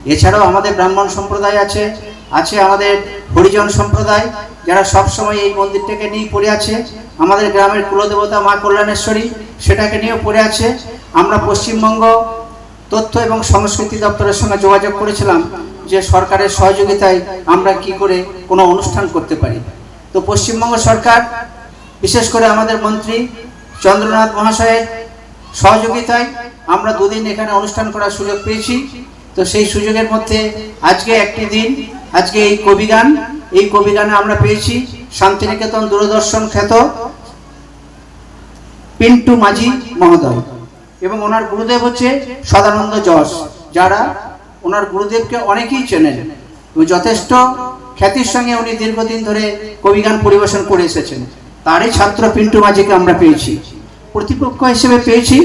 এছাড়াও আমাদের ব্রাহ্মণ সম্প্রদায় আছে আছে আমাদের হরিজন সম্প্রদায়, যারা সবসময় এই মন্দিরটাকে নিয়ে পড়ে আছে। আমাদের গ্রামের কুলদেবতা মা কল্যাণেশ্বরী সেটাকে নিয়েও পড়ে আছে। আমরা পশ্চিমবঙ্গ তথ্য এবং সংস্কৃতি দপ্তরের সঙ্গে যোগাযোগ করেছিলাম যে সরকারের সহযোগিতায় আমরা কি করে কোনো অনুষ্ঠান করতে পারি। তো পশ্চিমবঙ্গ সরকার, বিশেষ করে আমাদের মন্ত্রী চন্দ্রনাথ মহাশয়ের সহযোগিতায় আমরা দুদিন এখানে অনুষ্ঠান করার সুযোগ পেয়েছি। তো সেই সুযোগের মধ্যে আজকে একটি দিন, আজকে এই কবিগান এই কবিগানে আমরা পেয়েছি শান্তিনিকেতন দূরদর্শন খ্যাত পিন্টু মাঝি মহোদয়। এবং ওনার গুরুদেব হচ্ছে সদানন্দ যশ যারা ওনার গুরুদেবকে অনেকেই চেনেন। যথেষ্ট খ্যাতির সঙ্গে উনি দীর্ঘদিন ধরে কবিগান পরিবেশন করে এসেছেন। তারই ছাত্র পিন্টু মাঝিকে আমরা পেয়েছি। প্রতিপক্ষ হিসেবে পেয়েছি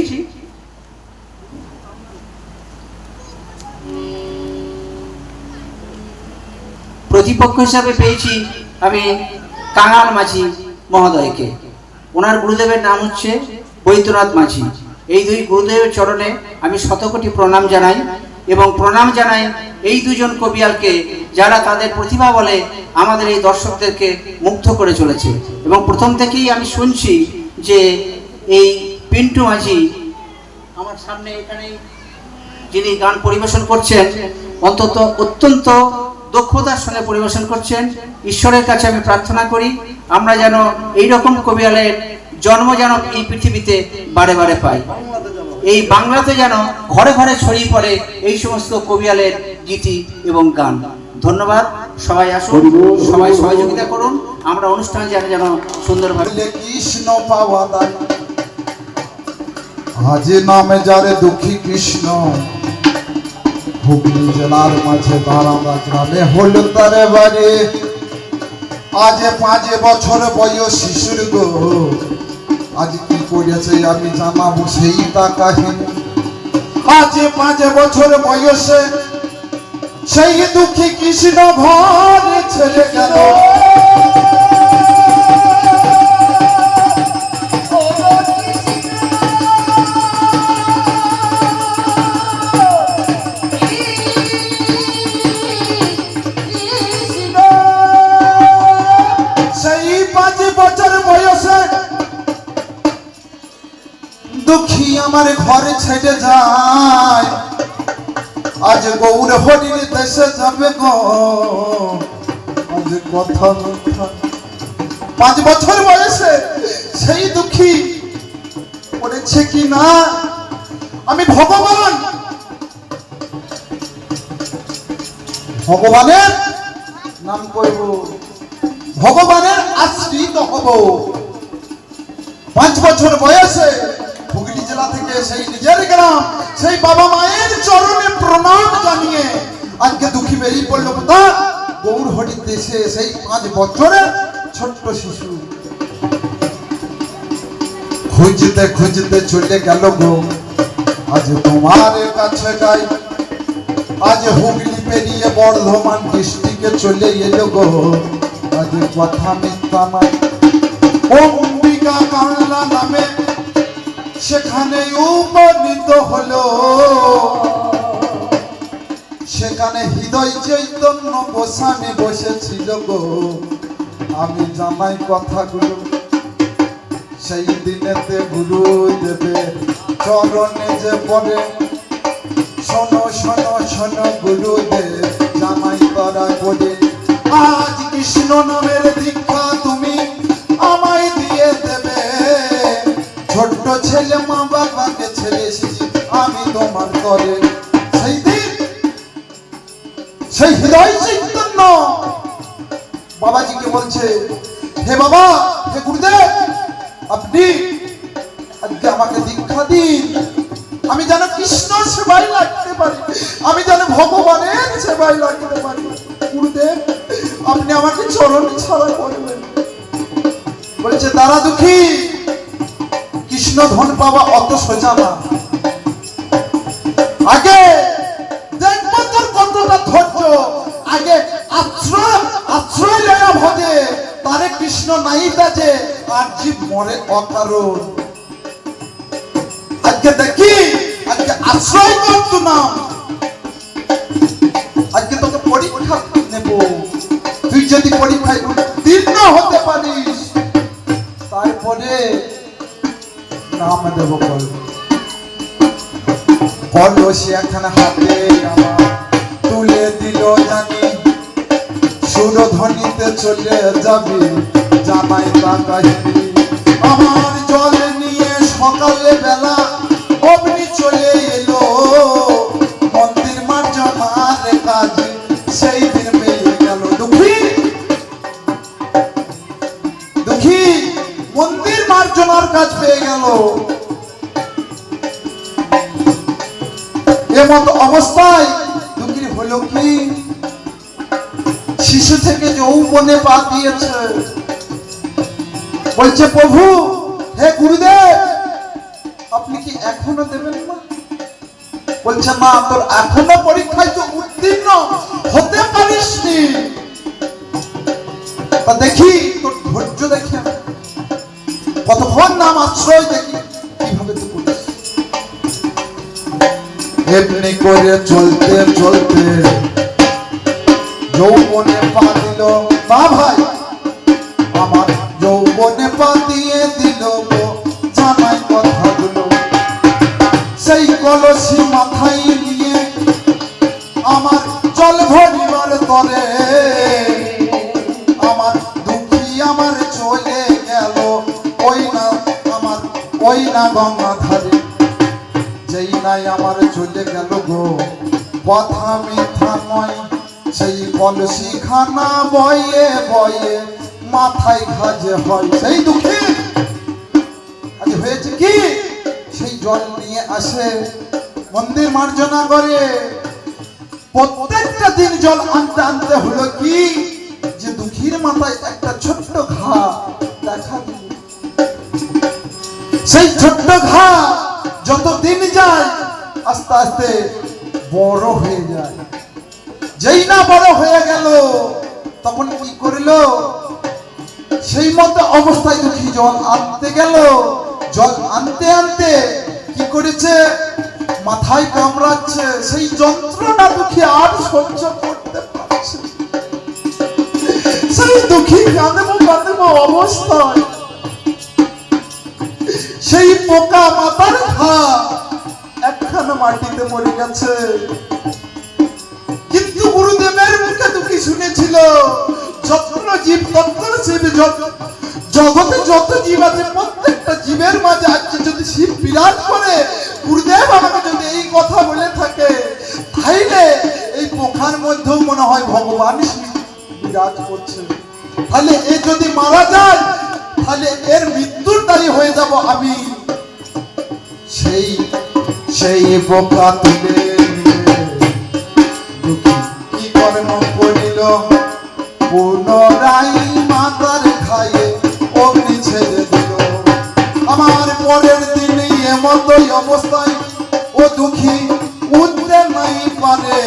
প্রতিপক্ষ হিসাবে পেয়েছি আমি কাঙাল মাঝি মহোদয়কে। ওনার গুরুদেবের নাম হচ্ছে বৈদ্যনাথ মাঝি। এই দুই গুরুদেবের চরণে আমি শতকোটি প্রণাম জানাই এবং প্রণাম জানাই এই দুজন কবিয়ালকে যারা তাদের প্রতিভা বলে আমাদের এই দর্শকদেরকে মুগ্ধ করে চলেছে। এবং প্রথম থেকেই আমি শুনছি যে এই পিন্টু মাঝি আমার সামনে এখানে যিনি গান পরিবেশন করছেন, অন্তত অত্যন্ত দক্ষতার সঙ্গে পরিবেশন করছেন। ঈশ্বরের কাছে আমি প্রার্থনা করি, আমরা যেন এই রকম কবিয়ালের জন্ম যেন এই পৃথিবীতে বারে বারে পাই। এই বাংলাতে যেন ঘরে ঘরে ছড়িয়ে পড়ে এই সমস্ত কবিয়ালের গীতি এবং গান। ধন্যবাদ। সবাই আসুন, সবাই সহযোগিতা করুন। আমরা অনুষ্ঠান যেন যেন সুন্দরভাবে কৃষ্ণ পাওয়া আজ নামে যারে দুঃখী কৃষ্ণ। হুগলি জেলার মাঝে দাঁড়াদা গ্রামে হলো তারে বাড়ি। আজ পাঁচ বছর বয়স শিশুর গো আজ কি করেছে আমি জানাব সেই তা কাহিনী। আজ পাঁচ বছর বয়সে সেই দুঃখী কৃষ্ণ ঘরে ছেড়ে গেল। দুঃখী আমার ঘরে ছেড়ে যায়। আজ গৌর হরির দেশে যাবে গো। আজ কথা। পাঁচ বছর বয়সে সেই দুঃখী পড়েছে কি না? আমি ভগবান। ভগবানের নাম করব ভগবানের আশ্রিত হব। পাঁচ বছর বয়সে জেলা থেকে সেই নিজের গ্রাম, সেই বাবা মায়ের চরণে প্রণাম জানিয়ে আজকে দুঃখী বেরিয়ে পড়ল কোথা গৌর হরির দেশে সেই পাঁচ বছরের ছোট্ট শিশু। খুঁজতে খুঁজতে চলে গেল গো। আজ তোমার কাছে গাই আজ হুগলি পেরিয়ে বর্ধমান ডিস্ট্রিক্টে চলে এলো গো। আজ কথা মিথ্যা নয়। সেখানে উপনীত হলো। সেখানে হৃদয় চৈতন্য গোস্বামী বসেছিল গো। আমি জানাই কথাগুলো সেই দিনেতে গুরু দেবে। চরণে যে পড়ে, শোনো শোনো শোনো গুরুদেব জামাই করা বলে আজ কৃষ্ণ নামের তোমার করে। সেই দিন, সেই হৃদয় চৈতন্য বাবাজিকে বলছে, হে বাবা, হে গুরুদেব, আপনি আজকে আমাকে দীক্ষা দিন। আমি যেন কৃষ্ণ সেবাই লাগতে পারি। আমি যেন ভগবানের সেবাই লাগতে পারি। গুরুদেব, আপনি আমাকে চরণ ছাড়া করবেন। বলেছে, তারা দুঃখী। কৃষ্ণ ধন পাওয়া অত সোজা না। আগে দেখব তোর কতটা ধৈর্য আগে আশ্রয় আশ্রয় কৃষ্ণ আজকে আজকে আশ্রয় না দেব তুই যদি পরীক্ষায় উত্তীর্ণ হতে পারিস, তারপরে নাম দেব কলম কলসি এখানে হাতে আমার তুলে দিল জানি। সুরধ্বনিতে চলে যাবি জামাই কাহিনী আমার জল নিয়ে সকালে বেলা শিশু থেকে যৌবনে পা দিয়েছে। বলছে, প্রভু, হে গুরুদেব, আপনি কি এখনও দেবেন না? বলছে, মা, তোর এখনও পরীক্ষায় তো উত্তীর্ণ হতে পারিসনি। তা দেখি, তোর ধৈর্য দেখে কতক্ষণ নাম আশ্রয় দেখি, কীভাবে তুই করে চলতে চলতে যৌবনে পা দিল বা ভাই, আমার যৌবনে পা দিয়ে দিল জানাই কথাগুলো। সেই কলসি মাথায় নিয়ে আমার জল ভরিবার তরে। আমার দুঃখী আমার চলে গেল। ওই না আমার, ওই না গঙ্গা ধারে যেই নাই আমার চলে গেল গো। কথা নয় কলসি খানা বয়ে বয়ে মাথায় খাজে হয়। সেই দুঃখে আজ হয়েছে কি? সেই জল নিয়ে আসে মন্দির মার্জনা করে। প্রত্যেকটা দিন জল আনতে আনতে হলো কি? যে দুঃখীর মাথায় একটা ছোট্ট ঘা দেখা দিল। সেই ছোট্ট ঘা যত দিন যায় আস্তে আস্তে বড় হয়ে যায়। যেই না বড় হয়ে গেল, তখন কি করল? সেই মতো অবস্থায় দুঃখী জল আনতে গেল। জল আনতে আনতে কি করেছে? মাথায় কামড়াচ্ছে। সেই যন্ত্রণা দুঃখী আর সহ্য করতে পারছে সেই দুঃখী কাঁদেবো কাঁদেবো অবস্থায়। সেই পোকা মাথার ঘা একখানা মাটিতে মরে গেছে। গুরুদেবের মুখে দুঃখী শুনেছিল? যত জীব, তত্ত্ব শিব জগতে যত জীব আছে, প্রত্যেকটা জীবের মাঝে আজকে যদি শিব বিরাজ করে, গুরুদেব আমাকে যদি এই কথা বলে থাকে, তাইলে এই পোখার মধ্যেও মনে হয় ভগবান শিব বিরাজ করছে। তাহলে এ যদি মারা যায়, তাহলে এর মৃত্যুর দায়ী হয়ে যাব আমি। সেই সেই পোকা তুলে পুনরাই মাতার খায়ে অগ্নি ছেড়ে দিল। আমার পরের দিনে এমতই অবস্থায় ও দুঃখী উঠতে নাই পারে।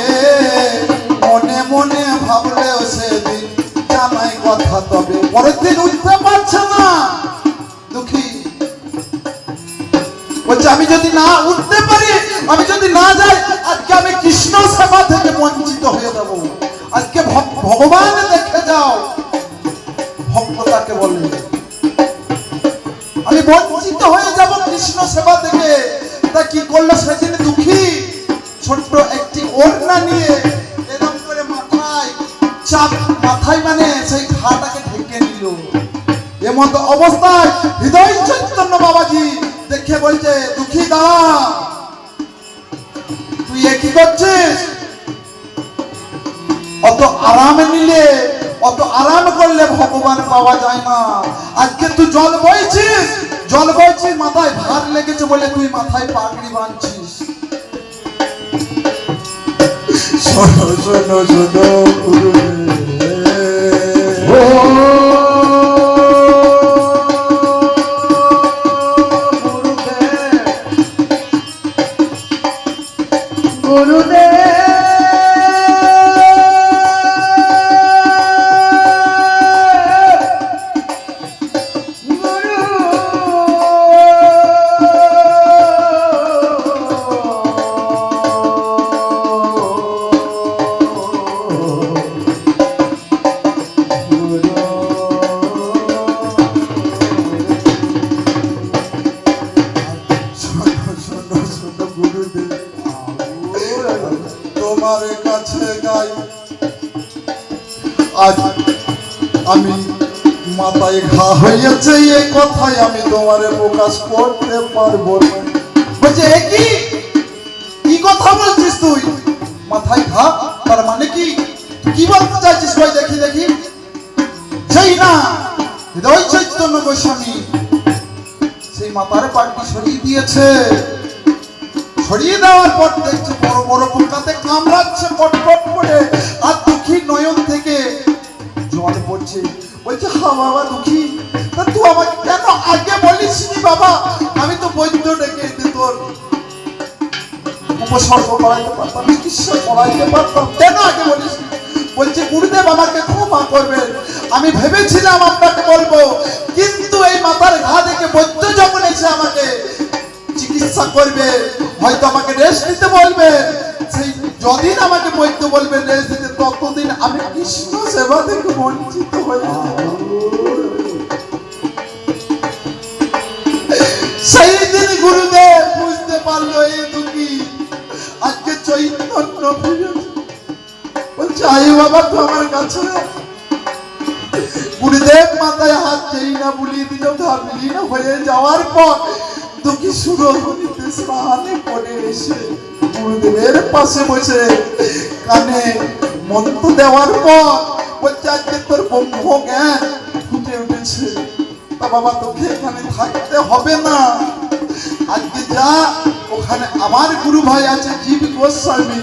মনে মনে ভাবলেও সেদিন জানাই কথা তবে। পরের দিন উঠতে পারছে না। দুঃখী, বলছে, আমি যদি না উঠতে পারি, আমি যদি না যাই, আজকে আমি কৃষ্ণ সেবা থেকে বঞ্চিত হয়ে যাব। আজকে ভগবান দেখে যাও। ভক্ত তাকে বলে আমি বঞ্চিত হয়ে যাব কৃষ্ণ সেবা থেকে। তা কি করল সেদিন দুঃখী? ছোট্ট একটি ওড়না নিয়ে এরকম করে মাথায়, চাপ মাথায় মানে সেই ঘাটাকে ঢেকে নিল। এমত অবস্থায় হৃদয় চৈতন্য বাবাজি দেখে বলছে, দুঃখী দা, তুই এ কি করছিস? অত আরাম নিলে, অত আরাম করলে ভগবান পাওয়া যায় না। আজকে তুই জল বইছিস? জল বইছিস, মাথায় ভাত লেগেছে বলে তুই মাথায় পাগড়ি বাঁধছিস। শোনো শোনো শোনো আমি মাথায় ঘা হয়েছে, এ কথাই আমি তোমারে প্রকাশ করতে পারব বলছে কি? কি কথা বলছিস তুই? মাথায় ঘা? তার মানে কি? কি বলতে চাইছিস ভাই, দেখি দেখি। সেই না, হৃদয় চৈতন্য গোস্বামী, সেই মাতার পাটি সরিয়ে দিয়েছে। সরিয়ে দেওয়ার পর দেখছে বড় বড় পোকাতে কামড়াচ্ছে পটপট করে। আর দুঃখী নয়ন থেকে পড়ছে বলছে হা বাবা, দুঃখী। তা তুই আমাকে কেন আগে বলিস নি বাবা? আমি তো বৈদ্য ডেকে তোর উপসর্গ করাইতে পারতাম, চিকিৎসা করাইতে পারতাম। কেন আগে বলিস বলছে, গুরুদেব আমাকে ক্ষমা আমি ভেবেছিলাম আপনাকে বলব, কিন্তু এই মাথার ঘা দেখে বৈদ্য যখন এসে আমাকে চিকিৎসা করবে, হয়তো আমাকে রেস্ট নিতে বলবে। যদিন আমাকে বৈদ্য বলবে রেস্ট ততদিন আমি কৃষ্ণ সেবা থেকে বঞ্চিত হয়ে সেই দিন গুরুদেব বুঝতে পারল দুঃখী আজকে চৈতন্য বলছে, আয়ু বাবা তো আমার কাছে। গুরুদেব মাথায় হাত যেই না বুলিয়ে দিল না হয়ে যাওয়ার পর দুঃখী সুরভূমিতে স্নানে করে এসে গুরুদেবের পাশে বসে কানে মন্ত্র দেওয়ার পর বলছে তোর ব্রহ্ম জ্ঞান ফুটে উঠেছে। তা বাবা, তোকে এখানে থাকতে হবে না। আজকে যা, ওখানে আমার গুরু ভাই আছে, জীব গোস্বামী।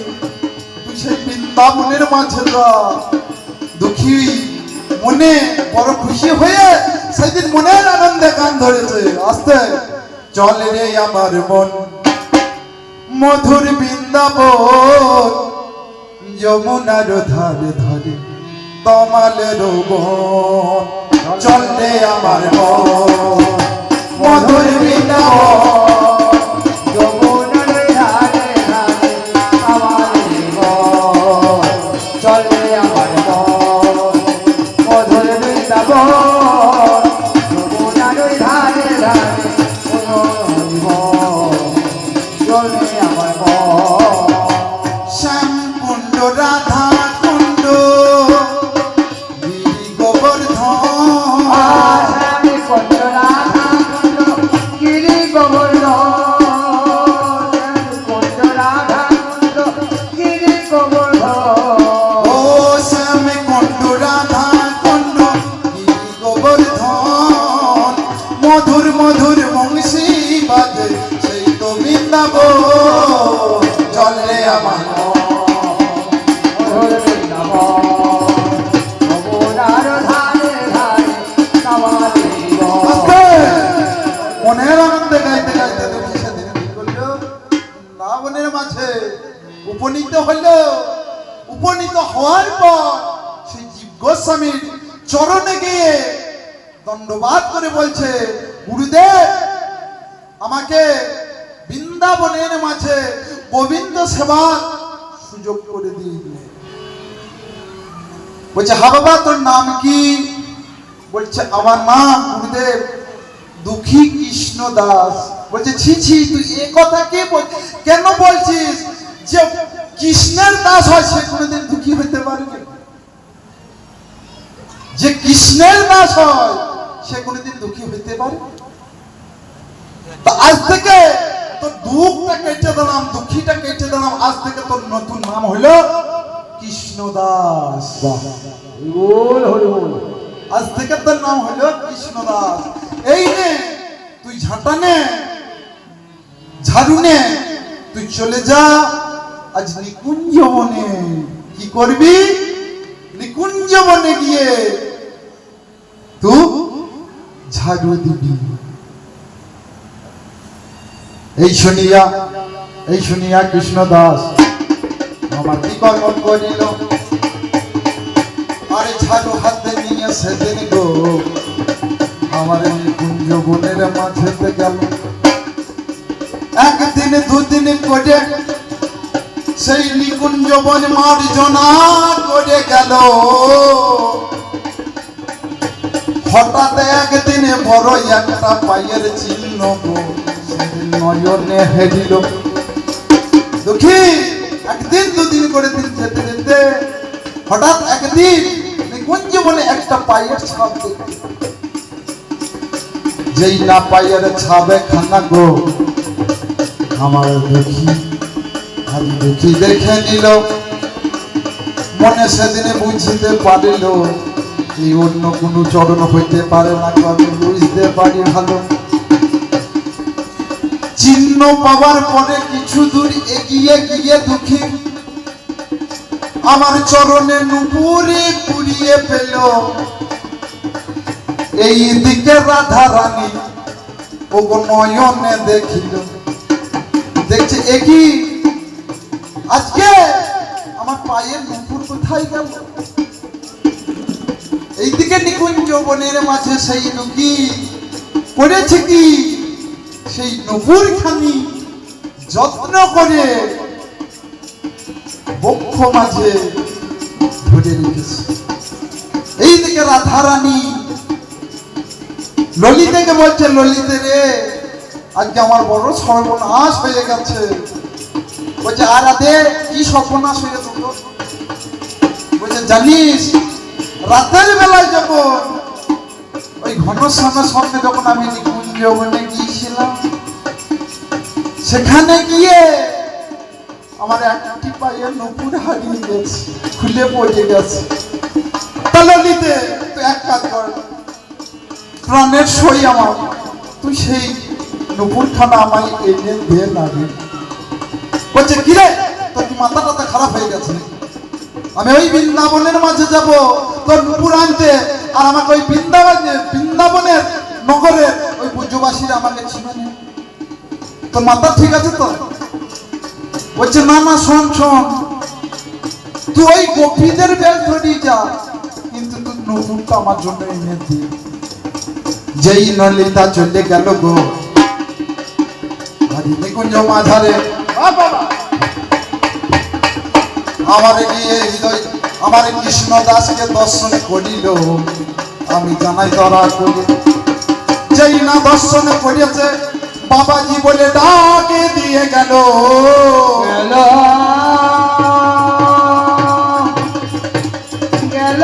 তুই সেই বৃন্দাবনের মাঝে যা। দুঃখী মনে, বড় খুশি হয়ে সেদিন মনের আনন্দে গান ধরেছে। আস্তে, চলে রে আমার মন মধুর বৃন্দাবন যমুনার ধারে ধরে তমালের বন চলে আমার মধুর বৃন্দাবন গোবিন্দ সেবার সুযোগ করে দিয়ে দিলেন বলছে হা বাবা তোর নাম কি? বলছে, আমার নাম গুরুদেব দুঃখী কৃষ্ণ দাস। বলছে, ছি ছি, তুই এ কথা কে কেন বলছিস যে কৃষ্ণের দাস হয় সে কোনোদিন দুঃখী হতে পারবে? যে কৃষ্ণের দাস হয় সে কোনোদিন দুঃখী হতে পারে আজ থেকে তোর দুঃখটা কেটে দিলাম দুঃখীটা কেটে দিলাম আজ থেকে তোর নতুন নাম হলো কৃষ্ণ দাস আজ থেকে তোর নাম হলো কৃষ্ণ দাস এই নে তুই ঝাঁটা নে ঝাড়ু নে তুই চলে যা আজ নিকুঞ্জ বনে কি করবি? নিকুঞ্জ বনে গিয়ে তুই ঝাড়ু দিবি। এই শুনিয়া এই শুনিয়া কৃষ্ণ দাস আমার কি কর্ম করিল। আরে ঝাড়ু হাতে নিয়ে সেদিন গো, আমার কুঞ্জ বনের মাঝেতে গেল। একদিন দুদিন করে সেই নিকুঞ্জ বন মার্জনা করে গেল। হঠাৎ একদিনে বড় একটা পায়ের চিহ্ন গো নয়নে হেরিল দুঃখী, একদিন দুদিন করে দিন যেতে যেতে। হঠাৎ একদিন নিকুঞ্জ বলে একটা পায়ের ছাপ যেই না পায়ের ছাবে খানা গো, আমার দেখি আজ দেখি দেখে নিল। মনে সেদিনে বুঝতে পারিল, এই অন্য কোনো চরণ হইতে পারে না আমি বুঝতে পারি ভালো। চিহ্ন পাওয়ার পরে কিছু দূর এগিয়ে গিয়ে দুঃখী। আমার চরণে নুপুরে কুড়িয়ে পেল। এই দিকে রাধা রানী নয়নে দেখিল। দেখছে একই আজকে আমার পায়ের নুপুর কোথায় গেল? এইদিকে নিকুঞ্জ বনের মাঝে সেই নকি করেছে কি? সেই নুপুর খানি যত্ন করে বক্ষ মাঝে ধরে রেখেছে। এইদিকে রাধারানী ললিতাকে বলছে, ললিতে রে, আজকে আমার বড় সর্বনাশ হয়ে গেছে। বলছে, আর রাধে, কি সর্বনাশ হয়ে গেছে বলছে, জানিস, রাতের বেলায় যখন ওই ঘনশ্যামের সঙ্গে যখন আমি নিকুঞ্জ বনে গিয়েছিলাম সেখানে গিয়ে আমার একটি পায়ের নুপুর হারিয়ে গেছে, খুলে পড়ে গেছে। তাহলে নিতে এক কাজ কর। প্রাণের সই আমার। তুই সেই নুপুরখানা আমায় এনে দে না রে। বলছে কিরে তোর কি মাথা টাথা খারাপ হয়ে গেছে? আমি ওই বৃন্দাবনের মাঝে যাব, তোর নুপুর আনতে। আর আমাকে ওই বৃন্দাবন বৃন্দাবনের নগরের ওই পুজোবাসীরা আমাকে চিনে তোর মাথা ঠিক আছে তো? বলছে, না না, শোন শোন। তুই ওই গোপীদের বেল ধরি যা, কিন্তু তুই নুপুরটা আমার জন্য এনে দে। যেই নলিতা চলে গেল গো হরি নিকুঞ্জ মাঝারে। আমার গিয়ে হৃদয়, আমার কৃষ্ণ দাসকে দর্শন করিল। আমি জানাই ধরা করি। যেই না দর্শন করিয়াছে বাবাজি বলে ডাকে দিয়ে গেল। গেল।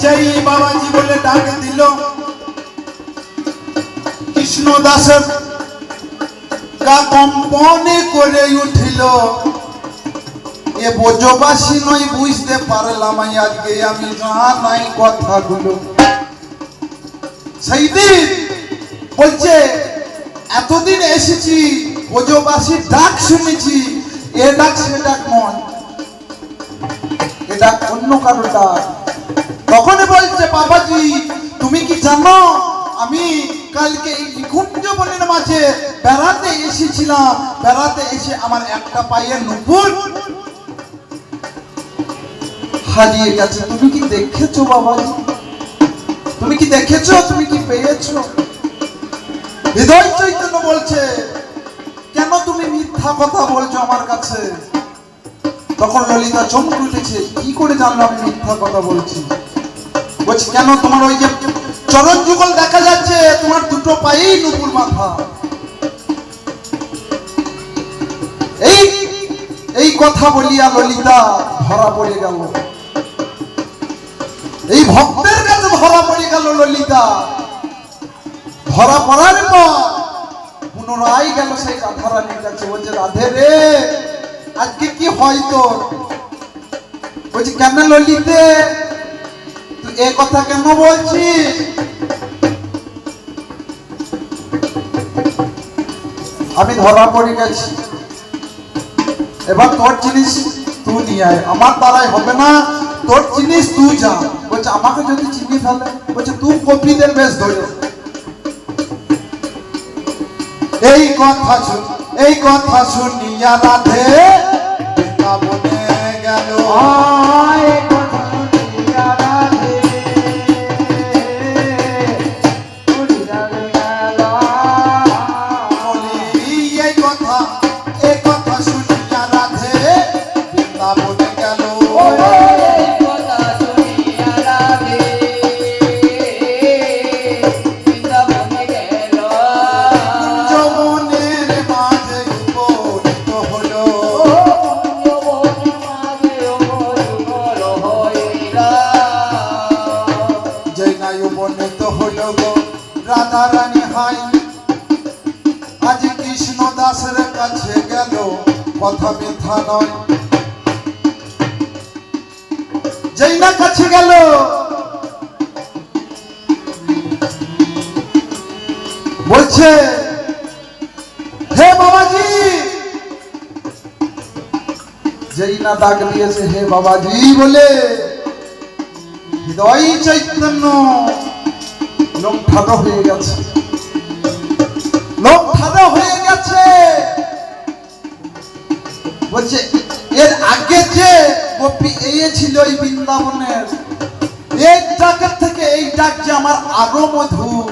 যেই বাবাজি বলে ডাকে দিল কৃষ্ণ দাসের গা কম্পনে করে উঠিল। এ বোঝবাসী নয় বুঝতে পারলাম আজকে আমি জানাই কথাগুলো। সেই দিন বলছে, এতদিন এসেছি বোঝবাসীর ডাক শুনেছি। এ ডাক সে ডাক নয়। এটা অন্য কারও ডাক। তখনই বলছে, বাবাজি, তুমি কি জানো, আমি কালকে এই নিকুঞ্জ বনের মাঝে বেড়াতে এসেছিলাম। বেড়াতে এসে আমার একটা পায়ের নুপুর। হারিয়ে গেছে। তুমি কি দেখেছ বাবাজি তুমি কি দেখেছ? তুমি কি পেয়েছ? হৃদয় চৈতন্য বলছে, কেন তুমি মিথ্যা কথা বলছো আমার কাছে? তখন ললিতা চমকে উঠেছে, কি করে জানলাম মিথ্যা কথা বলছি? বলছি, কেন তোমার ওই যে চরণ যুগল দেখা যাচ্ছে, তোমার দুটো পায়েই নুপুর মাথা। এই এই কথা বলিয়া ললিতা ধরা পড়ে গেল। এই ভক্তের কাছে ধরা পড়ে গেল ললিতা। ধরা পড়ার পর পুনরায় গেল সেই রাধারানীর কাছে। বলছে, রাধে রে, আজকে কি হয় তোর? বলছি, কেন ললিতে? এ কথা কেন বলছিস? আমি ধরা পড়ে গেছি। এবার তোর জিনিস তুই নিয়ে আয়। আমার দ্বারাই হবে না। তোর জিনিস তুই যা। বলছে, আমাকে যদি চিনি ফেলে, বলছে, তুই কপিদের বেশ ধরে। এই কথা শুন, এই কথা শুনিয়া রাধে, বৃন্দাবনে গেল। যেই না ডাক দিয়েছে হে বাবাজি, বলে, হৃদয় চৈতন্য লোক ঠাডা হয়ে গেছে। লোক ঠাডা হয়ে গেছে। বলছে, এর আগে যে গোপী এই এই বৃন্দাবনের, এই ডাকের থেকে এই ডাক যে আমার আরও মধুর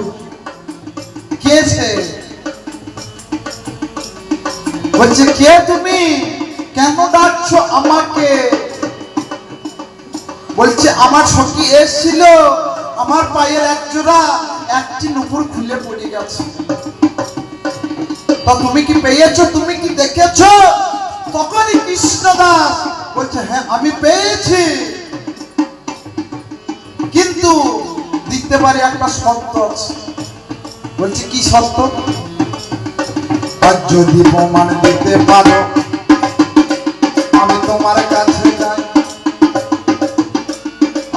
কেছে বলছে, কে তুমি? কেন ডাকছো আমাকে? বলছে, আমার সখী এসছিল, আমার পায়ের এক জোড়া, একটি নুপুর খুলে পড়ে গেছে। তা তুমি কি পেয়েছ? তুমি কি দেখেছ? তখনই কৃষ্ণদাস বলছে হ্যাঁ আমি পেয়েছি। কিন্তু দিতে পারি একটা শর্ত আছে। বলছে, কি শর্ত? আর যদি প্রমাণ দিতে পারো তোমার কাছে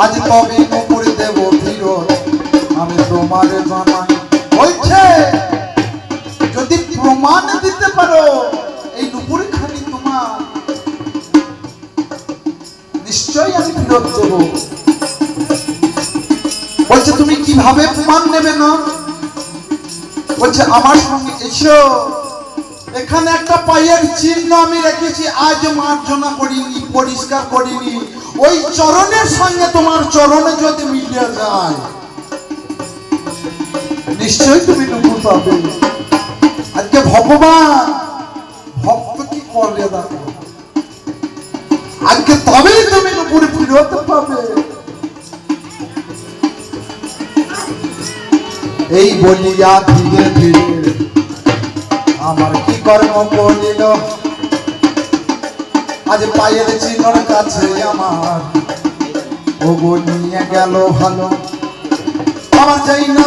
আজ তবে নুপুর দেব ফিরত আমি তোমার জানাই। বলছে, যদি প্রমাণ দিতে পারো, এই নুপুর খানি তোমার। নিশ্চয়ই আমি ফিরত দেব। বলছে, তুমি কীভাবে প্রমাণ নেবে না? বলছে, আমার সঙ্গে এসো। এখানে একটা পায়ের চিহ্ন আমি রেখেছি, আজ মার্জনা করিনি, পরিষ্কার করিনি। ওই চরণের সঙ্গে তোমার চরণে যদি মিলিয়ে যায়, নিশ্চয়ই তুমি নুপুর পাবে। আজকে ভগবান ভক্ত কি করলে দেখো? আজকে তবেই তুমি নুপুর ফিরত পাবে। এই বলিয়া ধীরে ধীরে আমার কর্ম করিল আজ পায়ের চিহ্নর কাছে আমার ও নিয়ে গেল ভালো। আমার চাই না